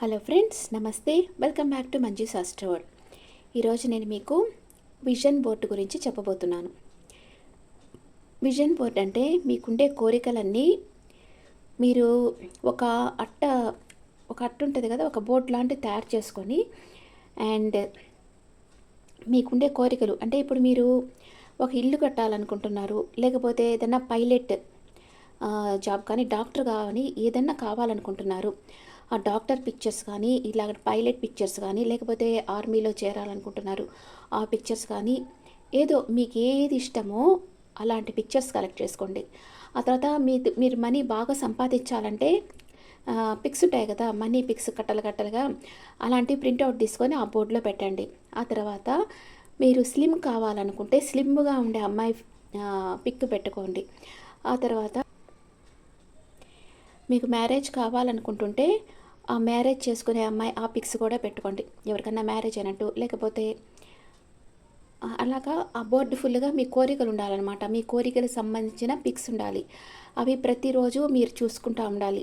Hello friends నమస్తే. Welcome back to Manju Shastra ఈరోజు నేను మీకు విజన్ బోర్డు గురించి చెప్పబోతున్నాను. విజన్ బోర్డ్ అంటే మీకుండే కోరికలన్నీ మీరు ఒక అట్ట ఒక అట్ట ఉంటుంది కదా ఒక బోర్డ్ లాంటిది తయారు చేసుకొని అండ్ మీకుండే కోరికలు అంటే ఇప్పుడు మీరు ఒక ఇల్లు కట్టాలనుకుంటున్నారు లేకపోతే ఏదైనా పైలట్ జాబ్ కానీ డాక్టర్ కానీ ఏదన్నా కావాలనుకుంటున్నారు. డాక్టర్ పిక్చర్స్ కానీ ఇలాగ పైలట్ పిక్చర్స్ కానీ లేకపోతే ఆర్మీలో చేరాలనుకుంటున్నారు ఆ పిక్చర్స్ కానీ ఏదో మీకు ఏది ఇష్టమో అలాంటి పిక్చర్స్ కలెక్ట్ చేసుకోండి. ఆ తర్వాత మీ మీరు మనీ బాగా సంపాదించాలంటే పిక్స్ ఉంటాయి కదా మనీ పిక్స్ కట్టలు కట్టలుగా అలాంటి ప్రింట్అవుట్ తీసుకొని ఆ బోర్డులో పెట్టండి. ఆ తర్వాత మీరు స్లిమ్ కావాలనుకుంటే స్లిమ్గా ఉండే అమ్మాయి పిక్ పెట్టుకోండి. ఆ తర్వాత మీకు మ్యారేజ్ కావాలనుకుంటుంటే ఆ మ్యారేజ్ చేసుకునే అమ్మాయి ఆ పిక్స్ కూడా పెట్టుకోండి. ఎవరికన్నా మ్యారేజ్ అయినట్టు లేకపోతే అలాగా ఆ బోర్డు ఫుల్గా మీ కోరికలు ఉండాలన్నమాట. మీ కోరికలకు సంబంధించిన పిక్స్ ఉండాలి. అవి ప్రతిరోజు మీరు చూసుకుంటూ ఉండాలి.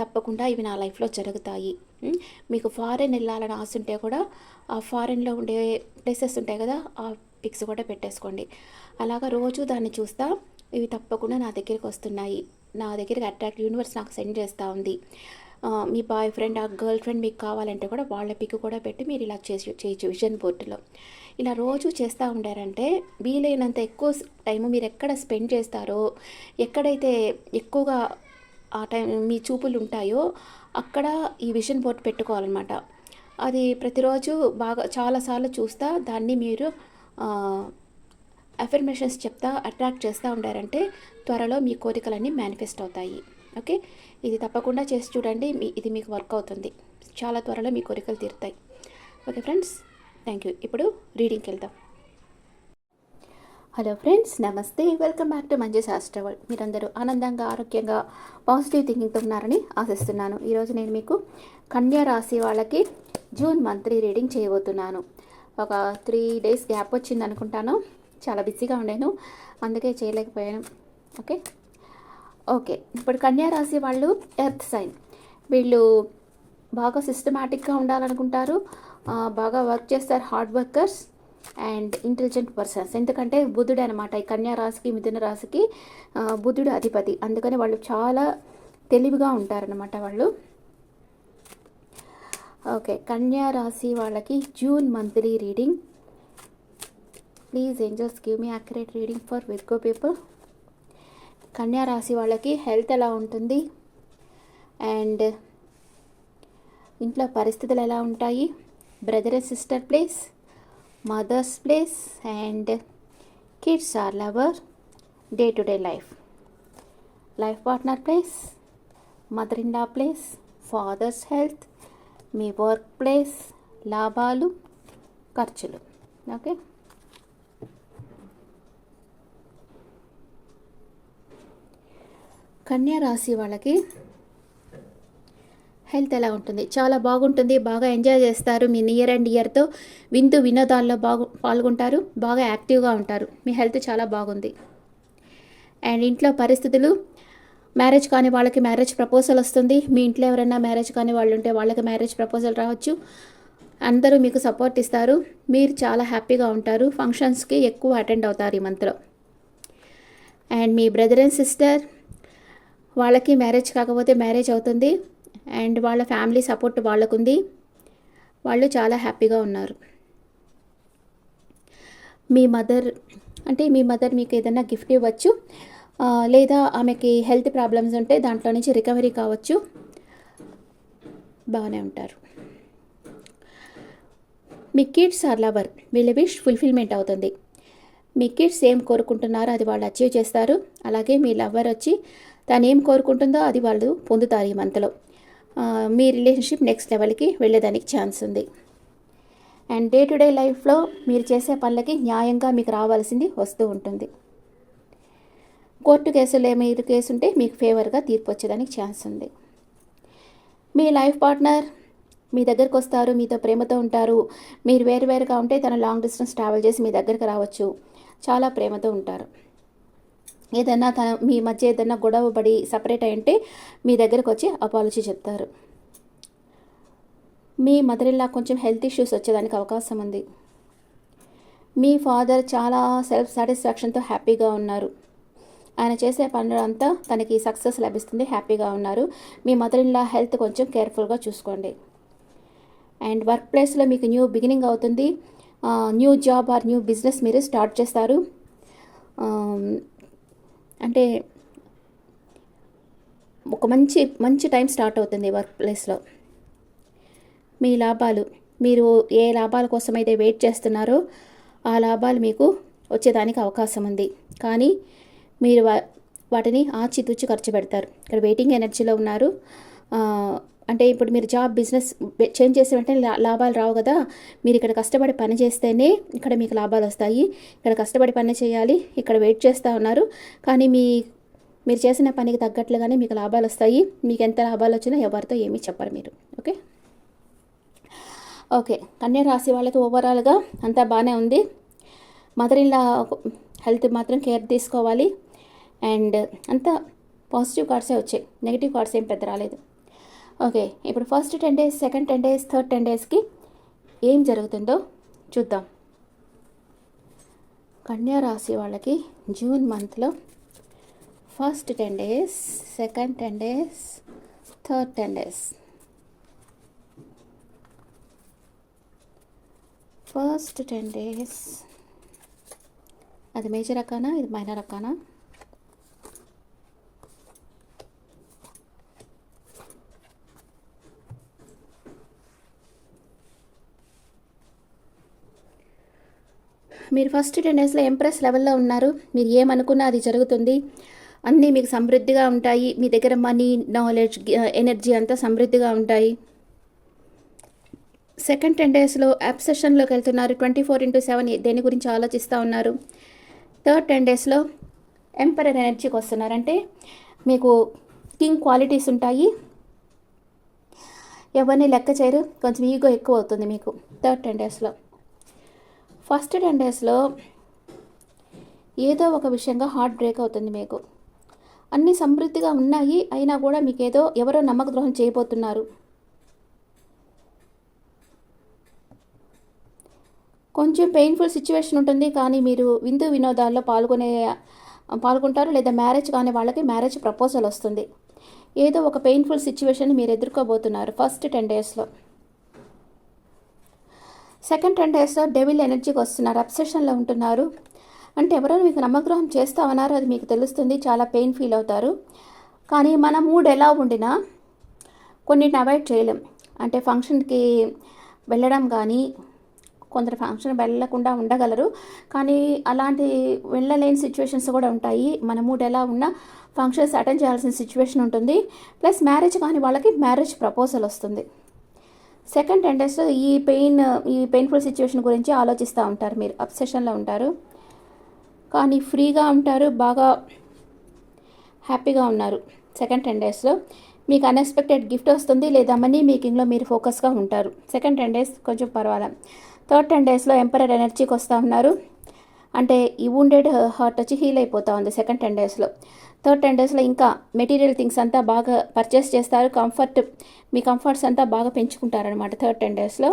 తప్పకుండా ఇవి నా లైఫ్లో జరుగుతాయి. మీకు ఫారెన్ వెళ్ళాలని ఆశ ఉంటే కూడా ఆ ఫారెన్లో ఉండే ప్లేసెస్ ఉంటాయి కదా ఆ పిక్స్ కూడా పెట్టేసుకోండి. అలాగా రోజు దాన్ని చూస్తా ఇవి తప్పకుండా నా దగ్గరికి వస్తున్నాయి. నా దగ్గరికి అట్రాక్ట్ యూనివర్స్ నాకు సెండ్ చేస్తూ ఉంది. మీ బాయ్ ఫ్రెండ్ ఆ గర్ల్ ఫ్రెండ్ మీకు కావాలంటే కూడా వాళ్ళ పిక్ కూడా పెట్టి మీరు ఇలా చేసి చేయొచ్చు విజన్ బోర్డులో. ఇలా రోజు చేస్తూ ఉండారంటే వీలైనంత ఎక్కువ టైం మీరు ఎక్కడ స్పెండ్ చేస్తారో ఎక్కడైతే ఎక్కువగా ఆ టైం మీ చూపులు ఉంటాయో అక్కడ ఈ విజన్ బోర్డ్ పెట్టుకోవాలన్నమాట. అది ప్రతిరోజు బాగా చాలాసార్లు చూస్తా దాన్ని మీరు అఫర్మేషన్స్ చెప్తా అట్రాక్ట్ చేస్తూ ఉండారంటే త్వరలో మీ కోరికలన్నీ మేనిఫెస్ట్ అవుతాయి. ఓకే? ఇది తప్పకుండా చేసి చూడండి. మీ ఇది మీకు వర్క్ అవుతుంది. చాలా త్వరలో మీ కోరికలు తీరుతాయి. Okay friends thank you. ఇప్పుడు రీడింగ్కి వెళ్దాం. హలో ఫ్రెండ్స్ నమస్తే. Welcome back to Manju Shastra world. మీరందరూ ఆనందంగా ఆరోగ్యంగా పాజిటివ్ థింకింగ్తో ఉన్నారని ఆశిస్తున్నాను. ఈరోజు నేను మీకు కన్యా రాశి వాళ్ళకి జూన్ మంత్లీ రీడింగ్ చేయబోతున్నాను. ఒక త్రీ డేస్ గ్యాప్ వచ్చింది అనుకుంటాను చాలా బిజీగా ఉండేను. అందుకే చేయలేకపోయాను. ఓకే? ఓకే. ఇప్పుడు కన్యారాశి వాళ్ళు ఎర్త్ సైన్. వీళ్ళు బాగా సిస్టమేటిక్గా ఉండాలనుకుంటారు. బాగా వర్క్ చేస్తారు hard workers and intelligent persons. ఎందుకంటే బుధుడు అనమాట ఈ కన్యా రాశికి మిథున రాశికి బుధుడు అధిపతి. అందుకని వాళ్ళు చాలా తెలివిగా ఉంటారనమాట వాళ్ళు. ఓకే. కన్యా రాశి వాళ్ళకి June monthly reading. Please angels give me accurate reading for Virgo people కన్యా రాశి వాళ్ళకి హెల్త్ ఎలా ఉంటుంది? అండ్ ఇంట్లో పరిస్థితులు ఎలా ఉంటాయి? Brother and sister place mothers place and kids or lover day to day life. Life partner place mother in law place fathers health me work place లాభాలు ఖర్చులు. ఓకే? కన్యా రాశి వాళ్ళకి హెల్త్ ఎలా ఉంటుంది? చాలా బాగుంటుంది బాగా ఎంజాయ్ చేస్తారు. మీ నియర్ అండ్ ఇయర్తో విందు వినోదాల్లో బాగు పాల్గొంటారు బాగా యాక్టివ్గా ఉంటారు. మీ హెల్త్ చాలా బాగుంది. అండ్ ఇంట్లో పరిస్థితులు మ్యారేజ్ కాని వాళ్ళకి మ్యారేజ్ ప్రపోజల్ వస్తుంది. మీ ఇంట్లో ఎవరైనా మ్యారేజ్ కాని వాళ్ళు ఉంటే వాళ్ళకి మ్యారేజ్ ప్రపోజల్ రావచ్చు. అందరూ మీకు సపోర్ట్ ఇస్తారు. మీరు చాలా హ్యాపీగా ఉంటారు. ఫంక్షన్స్కి ఎక్కువ అటెండ్ అవుతారు ఈ మంత్లో. అండ్ మీ బ్రదర్ అండ్ సిస్టర్ వాళ్ళకి మ్యారేజ్ కాకపోతే మ్యారేజ్ అవుతుంది. అండ్ వాళ్ళ ఫ్యామిలీ సపోర్ట్ వాళ్ళకుంది. వాళ్ళు చాలా హ్యాపీగా ఉన్నారు. మీ మదర్ అంటే మీ మదర్ మీకు ఏదైనా గిఫ్ట్ ఇవ్వచ్చు? లేదా ఆమెకి హెల్త్ ప్రాబ్లమ్స్ ఉంటే దాంట్లో నుంచి రికవరీ కావచ్చు. బాగానే ఉంటారు. మీ కిడ్స్ ఆర్ లవర్. వీళ్ళ విష్ ఫుల్ఫిల్మెంట్ అవుతుంది. మీ కిడ్స్ ఏం కోరుకుంటున్నారో అది వాళ్ళు అచీవ్ చేస్తారు. అలాగే మీ లవర్ వచ్చి తను ఏం కోరుకుంటుందో అది వాళ్ళు పొందుతారు ఈ మంత్లో. మీ రిలేషన్షిప్ నెక్స్ట్ లెవెల్కి వెళ్ళేదానికి ఛాన్స్ ఉంది. అండ్ డే టు డే లైఫ్లో మీరు చేసే పనులకి న్యాయంగా మీకు రావాల్సింది వస్తూ ఉంటుంది. కోర్టు కేసులో మీరు కేసు ఉంటే మీకు ఫేవర్గా తీర్పు వచ్చేదానికి ఛాన్స్ ఉంది. మీ లైఫ్ పార్ట్నర్ మీ దగ్గరకు వస్తారు మీతో ప్రేమతో ఉంటారు. మీరు వేరు వేరుగా ఉంటే తన లాంగ్ డిస్టెన్స్ ట్రావెల్ చేసి మీ దగ్గరికి రావచ్చు. చాలా ప్రేమతో ఉంటారు. ఏదైనా తన మీ మధ్య ఏదైనా గొడవ పడి సపరేట్ అయి మీ దగ్గరకు వచ్చి అపాలజీ చెప్తారు. మీ మదర్ ఇలా కొంచెం హెల్త్ ఇష్యూస్ వచ్చేదానికి అవకాశం ఉంది. మీ ఫాదర్ చాలా సెల్ఫ్ సాటిస్ఫాక్షన్తో హ్యాపీగా ఉన్నారు. ఆయన చేసే పనులంతా తనకి సక్సెస్ లభిస్తుంది హ్యాపీగా ఉన్నారు. మీ మదర్ ఇలా హెల్త్ కొంచెం కేర్ఫుల్గా చూసుకోండి. అండ్ వర్క్ ప్లేస్లో మీకు న్యూ బిగినింగ్ అవుతుంది. New job or new business మీరు స్టార్ట్ చేస్తారు. అంటే ఒక మంచి మంచి టైం స్టార్ట్ అవుతుంది వర్క్ ప్లేస్లో మీ లాభాలు మీరు ఏ లాభాల కోసం అయితే వెయిట్ చేస్తున్నారో ఆ లాభాలు మీకు వచ్చేదానికి అవకాశం ఉంది. కానీ మీరు వా వాటిని ఆచితూచి ఖర్చు పెడతారు. ఇక్కడ వెయిటింగ్ ఎనర్జీలో ఉన్నారు. అంటే ఇప్పుడు మీరు జాబ్ బిజినెస్ చేంజ్ చేసే వెంటనే లా- లాభాలు రావు కదా. మీరు ఇక్కడ కష్టపడి పని చేస్తేనే ఇక్కడ మీకు లాభాలు వస్తాయి. ఇక్కడ కష్టపడి పని చేయాలి ఇక్కడ వెయిట్ చేస్తూ ఉన్నారు. కానీ మీ మీరు చేసిన పనికి తగ్గట్లుగానే మీకు లాభాలు వస్తాయి. మీకు ఎంత లాభాలు వచ్చినా ఎవరితో ఏమీ చెప్పరు మీరు. ఓకే? ఓకే. కన్యా రాశి వాళ్ళకి ఓవరాల్గా అంతా బాగానే ఉంది. మదర్ ఇన్లా హెల్త్ మాత్రం కేర్ తీసుకోవాలి. అండ్ అంతా పాజిటివ్ కార్డ్సే వచ్చాయి. నెగిటివ్ కార్డ్స్ ఏం పెద్ద రాలేదు. ఓకే ఇప్పుడు first ten days second ten days third ten డేస్కి ఏం జరుగుతుందో చూద్దాం. కన్యా రాశి వాళ్ళకి జూన్ మంత్లో first ten days second ten days third ten days first ten days అది మేజర్ రకానా ఇది మైనర్ రకానా మీరు ఫస్ట్ టెన్ డేస్లో ఎంప్రెస్ లెవెల్లో ఉన్నారు. మీరు ఏమనుకున్నా అది జరుగుతుంది. అన్నీ మీకు సమృద్ధిగా ఉంటాయి. మీ దగ్గర మనీ నాలెడ్జ్ ఎనర్జీ అంతా సమృద్ధిగా ఉంటాయి. సెకండ్ టెన్ డేస్లో అబ్సెషన్లోకి వెళ్తున్నారు. ట్వంటీ ఫోర్ ఇంటూ సెవెన్ దేని గురించి ఆలోచిస్తూ ఉన్నారు? థర్డ్ టెన్ డేస్లో ఎంపరర్ ఎనర్జీకి వస్తున్నారు. అంటే మీకు కింగ్ క్వాలిటీస్ ఉంటాయి. ఎవరిని లెక్క చేయరు. కొంచెం ఈగో ఎక్కువ అవుతుంది మీకు. థర్డ్ టెన్ డేస్లో ఫస్ట్ టెన్ డేస్లో ఏదో ఒక విషయంగా హార్ట్ బ్రేక్ అవుతుంది మీకు. అన్నీ సమృద్ధిగా ఉన్నాయి అయినా కూడా మీకు ఏదో ఎవరో నమ్మక ద్రోహం చేయబోతున్నారు. కొంచెం పెయిన్ఫుల్ సిచ్యువేషన్ ఉంటుంది కానీ మీరు విందు వినోదాల్లో పాల్గొనే పాల్గొంటారు లేదా మ్యారేజ్ కానీ వాళ్ళకి మ్యారేజ్ ప్రపోజల్ వస్తుంది. ఏదో ఒక పెయిన్ఫుల్ సిచ్యువేషన్ మీరు ఎదుర్కోబోతున్నారు ఫస్ట్ టెన్ డేస్లో. సెకండ్ టెన్ డేస్లో డెవిల్ ఎనర్జీకి వస్తున్నారు అబ్సెషన్లో ఉంటున్నారు. అంటే ఎవరో మీకు నమ్మగ్రహం చేస్తామన్నారో అది మీకు తెలుస్తుంది చాలా పెయిన్ ఫీల్ అవుతారు. కానీ మన మూడ్ ఎలా ఉండినా కొన్నిటిని అవాయిడ్ చేయలేం. అంటే ఫంక్షన్కి వెళ్ళడం కానీ కొందరు ఫంక్షన్ వెళ్ళకుండా ఉండగలరు. కానీ అలాంటి వెళ్ళలేని సిచ్యువేషన్స్ కూడా ఉంటాయి. మన మూడ్ ఎలా ఉన్నా ఫంక్షన్స్ అటెండ్ చేయాల్సిన సిచ్యువేషన్ ఉంటుంది. ప్లస్ మ్యారేజ్ కానీ వాళ్ళకి మ్యారేజ్ ప్రపోజల్ వస్తుంది. సెకండ్ టెన్ డేస్లో ఈ పెయిన్ ఈ పెయిన్ఫుల్ సిచ్యువేషన్ గురించి ఆలోచిస్తూ ఉంటారు మీరు. అబ్సెషన్లో ఉంటారు. కానీ ఫ్రీగా ఉంటారు బాగా హ్యాపీగా ఉన్నారు సెకండ్ టెన్ డేస్లో మీకు అన్ఎక్స్పెక్టెడ్ గిఫ్ట్ వస్తుంది లేదా మనీ మేకింగ్లో మీరు ఫోకస్గా ఉంటారు. సెకండ్ టెన్ డేస్ కొంచెం పర్వాలేదు. థర్డ్ టెన్ డేస్లో ఎంపరర్ ఎనర్జీకి వస్తూ ఉన్నారు. అంటే ఈ wounded హార్ట్ వచ్చి హీల్ అయిపోతూ ఉంది సెకండ్ టెన్ డేస్లో థర్డ్ టెన్ డేస్లో ఇంకా మెటీరియల్ థింగ్స్ అంతా బాగా పర్చేస్ చేస్తారు. కంఫర్ట్ మీ కంఫర్ట్స్ అంతా బాగా పెంచుకుంటారనమాట థర్డ్ టెన్ డేస్లో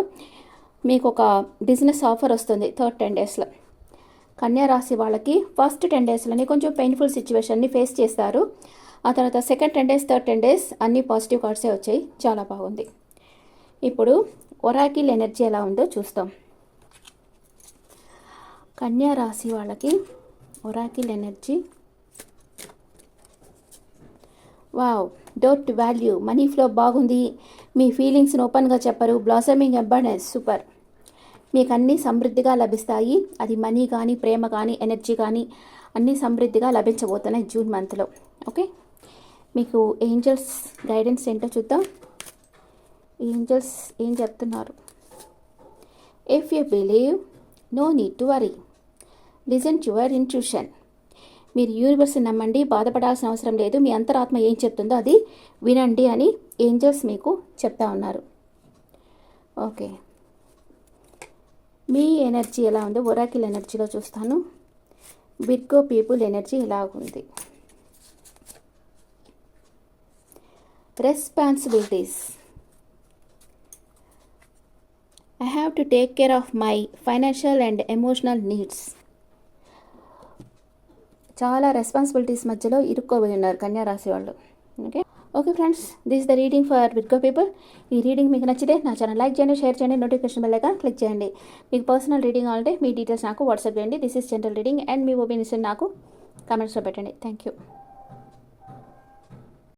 మీకు ఒక బిజినెస్ ఆఫర్ వస్తుంది థర్డ్ టెన్ డేస్లో కన్యా రాశి వాళ్ళకి ఫస్ట్ టెన్ డేస్లోనే కొంచెం పెయిన్ఫుల్ సిచ్యువేషన్ని ఫేస్ చేస్తారు. ఆ తర్వాత second ten days third ten days అన్ని పాజిటివ్ కార్డ్సే వచ్చాయి. చాలా బాగుంది. ఇప్పుడు ఒరాకిల్ ఎనర్జీ ఎలా ఉందో చూస్తాం. కన్యా రాశి వాళ్ళకి oracle energy wow dot value money flow బాగుంది. మీ ఫీలింగ్స్ని ఓపెన్గా చెప్పరు బ్లాసమింగ్ అబాండెన్స్ సూపర్. మీకు అన్నీ సమృద్ధిగా లభిస్తాయి. అది మనీ కానీ ప్రేమ కానీ ఎనర్జీ కానీ అన్నీ సమృద్ధిగా లభించబోతున్నాయి జూన్ మంత్లో. ఓకే? మీకు ఏంజల్స్ గైడెన్స్ ఏంటో చూద్దాం. ఏంజల్స్ ఏం చెప్తున్నారు? If you believe no need to worry listen your intuition మీరు యూనివర్స్ని నమ్మండి బాధపడాల్సిన అవసరం లేదు మీ అంతరాత్మ ఏం చెప్తుందో అది వినండి అని ఏంజల్స్ మీకు చెప్తా ఉన్నారు. ఓకే. మీ ఎనర్జీ ఎలా ఉందో ఒరాకిల్ ఎనర్జీలో చూస్తాను. బిర్గో పీపుల్ ఎనర్జీ ఇలా ఉంది. Responsibilities. I have to take care of my financial and emotional needs. చాలా రెస్పాన్సిబిలిటీస్ మధ్యలో ఇరుక్కోబోయి ఉన్నారు కన్యా రాశి వాళ్ళు. Okay okay friends this the reading for Virgo people ఈ రీడింగ్ మీకు నచ్చితే నా ఛానల్ లైక్ చేయండి షేర్ చేయండి నోటిఫికేషన్ బెల్ ఐకాన్ క్లిక్ చేయండి. మీకు పర్సనల్ రీడింగ్ అంటే మీ డీటెయిల్స్ నాకు వాట్సాప్ చేయండి. This is general reading and me opinions నాకు కామెంట్స్లో పెట్టండి. Thank you